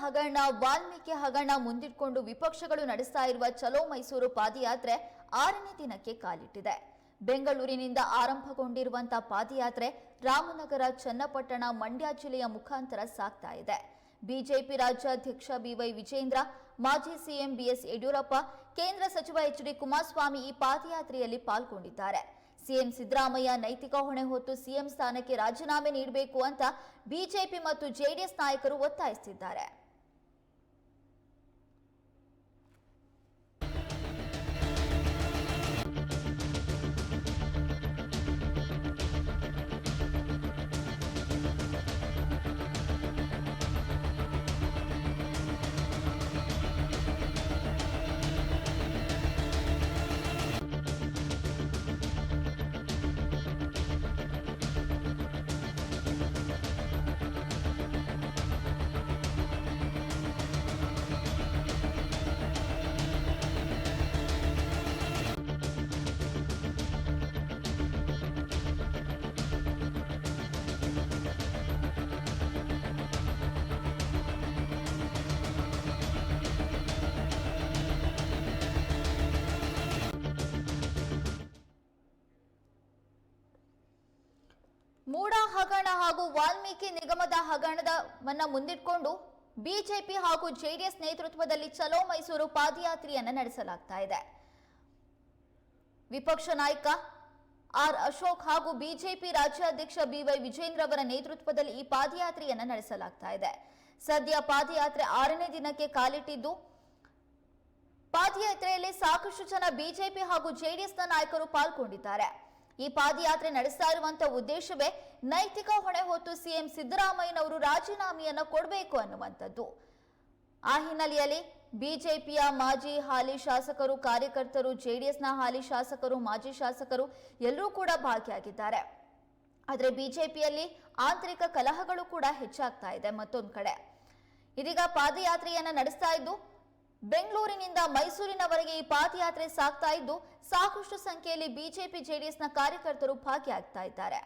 ಹಗರಣ, ವಾಲ್ಮೀಕಿ ಹಗರಣ ಮುಂದಿಟ್ಕೊಂಡು ವಿಪಕ್ಷಗಳು ನಡೆಸ್ತಾ ಇರುವ ಚಲೋ ಮೈಸೂರು ಪಾದಯಾತ್ರೆ ಆರನೇ ದಿನಕ್ಕೆ ಕಾಲಿಟ್ಟಿದೆ. ಬೆಂಗಳೂರಿನಿಂದ ಆರಂಭಗೊಂಡಿರುವಂತಹ ಪಾದಯಾತ್ರೆ ರಾಮನಗರ, ಚನ್ನಪಟ್ಟಣ, ಮಂಡ್ಯ ಜಿಲ್ಲೆಯ ಮುಖಾಂತರ ಸಾಗ್ತಾ ಇದೆ. ಬಿಜೆಪಿ ರಾಜ್ಯಾಧ್ಯಕ್ಷ ಬಿವೈ ವಿಜೇಂದ್ರ, ಮಾಜಿ ಸಿಎಂ ಬಿಎಸ್ ಯಡಿಯೂರಪ್ಪ, ಕೇಂದ್ರ ಸಚಿವ ಎಚ್ ಡಿ ಕುಮಾರಸ್ವಾಮಿ ಈ ಪಾದಯಾತ್ರೆಯಲ್ಲಿ ಪಾಲ್ಗೊಂಡಿದ್ದಾರೆ. ಸಿಎಂ ಸಿದ್ದರಾಮಯ್ಯ ನೈತಿಕ ಹೊಣೆ ಹೊತ್ತು ಸಿಎಂ ಸ್ಥಾನಕ್ಕೆ ರಾಜೀನಾಮೆ ನೀಡಬೇಕು ಅಂತ ಬಿಜೆಪಿ ಮತ್ತು ಜೆಡಿಎಸ್ ನಾಯಕರು ಒತ್ತಾಯಿಸುತ್ತಿದ್ದಾರೆ. ಮೂಡ ಹಗರಣ ಹಾಗೂ ವಾಲ್ಮೀಕಿ ನಿಗಮದ ಹಗರಣವನ್ನ ಮುಂದಿಟ್ಕೊಂಡು ಬಿಜೆಪಿ ಹಾಗೂ ಜೆಡಿಎಸ್ ನೇತೃತ್ವದಲ್ಲಿ ಚಲೋ ಮೈಸೂರು ಪಾದಯಾತ್ರೆಯನ್ನು ನಡೆಸಲಾಗ್ತಾ ಇದೆ. ವಿಪಕ್ಷ ನಾಯಕ ಆರ್ ಅಶೋಕ್ ಹಾಗೂ ಬಿಜೆಪಿ ರಾಜ್ಯಾಧ್ಯಕ್ಷ ಬಿವೈ ವಿಜೇಂದ್ರ ಅವರ ನೇತೃತ್ವದಲ್ಲಿ ಈ ಪಾದಯಾತ್ರೆಯನ್ನು ನಡೆಸಲಾಗ್ತಾ ಇದೆ. ಸದ್ಯ ಪಾದಯಾತ್ರೆ ಆರನೇ ದಿನಕ್ಕೆ ಕಾಲಿಟ್ಟಿದ್ದು. ಪಾದಯಾತ್ರೆಯಲ್ಲಿ ಸಾಕಷ್ಟು ಜನ ಬಿಜೆಪಿ ಹಾಗೂ ಜೆಡಿಎಸ್ನ ನಾಯಕರು ಪಾಲ್ಗೊಂಡಿದ್ದಾರೆ. ಈ ಪಾದಯಾತ್ರೆ ನಡೆಸ್ತಾ ಇರುವಂತಹ ಉದ್ದೇಶವೇ ನೈತಿಕ ಹೊಣೆ ಹೊತ್ತು ಸಿಎಂ ಸಿದ್ದರಾಮಯ್ಯನವರು ರಾಜೀನಾಮೆಯನ್ನು ಕೊಡಬೇಕು ಅನ್ನುವಂಥದ್ದು. ಆ ಹಿನ್ನೆಲೆಯಲ್ಲಿ ಬಿಜೆಪಿಯ ಮಾಜಿ ಹಾಲಿ ಶಾಸಕರು, ಕಾರ್ಯಕರ್ತರು, ಜೆಡಿಎಸ್ನ ಹಾಲಿ ಶಾಸಕರು, ಮಾಜಿ ಶಾಸಕರು ಎಲ್ಲರೂ ಕೂಡ ಭಾಗಿಯಾಗಿದ್ದಾರೆ. ಆದರೆ ಬಿಜೆಪಿಯಲ್ಲಿ ಆಂತರಿಕ ಕಲಹಗಳು ಕೂಡ ಹೆಚ್ಚಾಗ್ತಾ ಇದೆ ಮತ್ತೊಂದು ಕಡೆ. ಇದೀಗ ಪಾದಯಾತ್ರೆಯನ್ನು ನಡೆಸ್ತಾ ಇದ್ದು ಬೆಂಗಳೂರಿನಿಂದ ಮೈಸೂರಿನವರೆಗೆ ಈ ಪಾದಯಾತ್ರೆ ಸಾಗ್ತಾ ಇದ್ದು ಸಾಕಷ್ಟು ಸಂಖ್ಯೆಯಲ್ಲಿ ಬಿಜೆಪಿ ಜೆಡಿಎಸ್ನ ಕಾರ್ಯಕರ್ತರು ಭಾಗಿಯಾಗ್ತಾ ಇದ್ದಾರೆ.